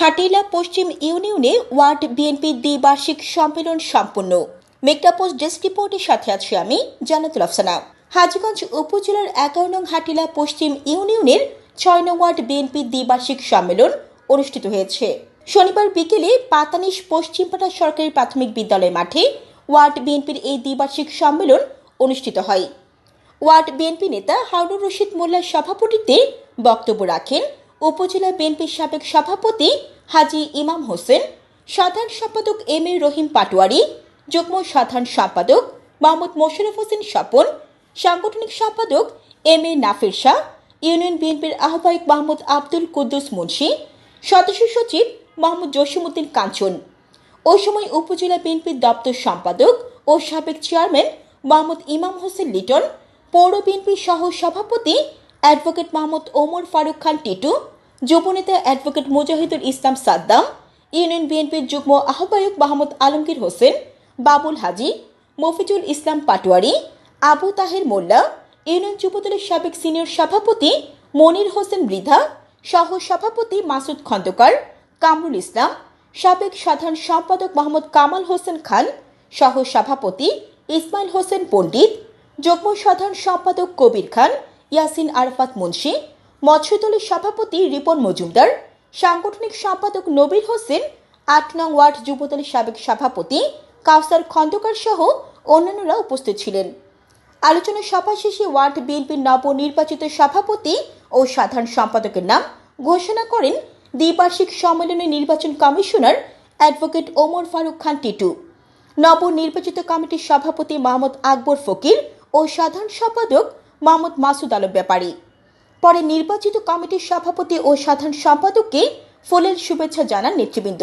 হাটিলা পশ্চিম ইউনিয়নে ওয়ার্ড বিএনপির দ্বিবার্ষিক সম্মেলন সম্পন্ন। মেঘনা পোস্ট ডেস্ক রিপোর্টের সাথে আছি আমি, জান্নাতুল আফসানা। হাজীগঞ্জ উপজেলার এগারো নং হাটিলা পশ্চিম ইউনিয়নের ছয় নং ওয়ার্ড বিএনপির দ্বিবার্ষিক সম্মেলন অনুষ্ঠিত হয়েছে। শনিবার বিকেলে পাতানিশ পশ্চিমপাড়া সরকারি প্রাথমিক বিদ্যালয় মাঠে ওয়ার্ড বিএনপির এই দ্বিবার্ষিক সম্মেলন অনুষ্ঠিত হয়। ওয়ার্ড বিএনপি নেতা হারুন রশিদ মোল্লার সভাপতিত্বে বক্তব্য রাখেন উপজেলা বিএনপির সাবেক সভাপতি হাজি ইমাম হোসেন, সাধারণ সম্পাদক এম এ রহিম পাটোয়ারি, যুগ্ম সাধারণ সম্পাদক মোহাম্মদ মোশারফ হোসেন স্বপন, সাংগঠনিক সম্পাদক M A Nafir Shah, union বিএনপির আহ্বায়ক মাহমুদ আব্দুল কুদ্দুস মুন্সি, সদস্য সচিব মোহাম্মদ জসিমউদ্দিন কাঞ্চন। ওই সময় উপজেলা বিএনপির দপ্তর সম্পাদক ও সাবেক চেয়ারম্যান মোহাম্মদ ইমাম হোসেন লিটন, পৌর বিএনপির সহ সভাপতি অ্যাডভোকেট মোহাম্মদ ওমর ফারুক খান টিটু, যুবনেতা অ্যাডভোকেট মুজাহিদুল ইসলাম সাদ্দাম, ইউনিয়ন বিএনপির যুগ্ম আহ্বায়ক মাহমুদ আলমগীর হোসেন, বাবুল হাজি, মফিজুল ইসলাম পাটোয়ারি, আবু তাহের মোল্লা, ইউনিয়ন যুবদলের সাবেক সিনিয়র সভাপতি মনির হোসেন মৃধা, সহ সভাপতি মাসুদ খন্দকার, কামরুল ইসলাম, সাবেক সাধারণ সম্পাদক মোহাম্মদ কামাল হোসেন খান, সহ সভাপতি ইসমাইল হোসেন পণ্ডিত, যুগ্ম সাধারণ সম্পাদক কবির খান ইয়াসিন আরফাত মুন্সি মৎস্যদলের সভাপতি রিপন মজুমদার, সাংগঠনিক সম্পাদক নবীর হোসেন, আট নং ওয়ার্ড যুবদলের সাবেক সভাপতি কাউসার খন্দকার সহ অন্যান্যরা উপস্থিত ছিলেন। আলোচনা সভা শেষে ওয়ার্ড বিএনপির নবনির্বাচিত সভাপতি ও সাধারণ সম্পাদকের নাম ঘোষণা করেন দ্বিবার্ষিক সম্মেলনে নির্বাচন কমিশনার অ্যাডভোকেট ওমর ফারুক খান টিটু। নবনির্বাচিত কমিটির সভাপতি মোহাম্মদ আকবর ফকির ও সাধারণ সম্পাদক মোহাম্মদ মাসুদ আলম ব্যাপারী। পরে নির্বাচিত কমিটির সভাপতি ও সাধারণ সম্পাদককে ফুলের শুভেচ্ছা জানান নেতৃবৃন্দ।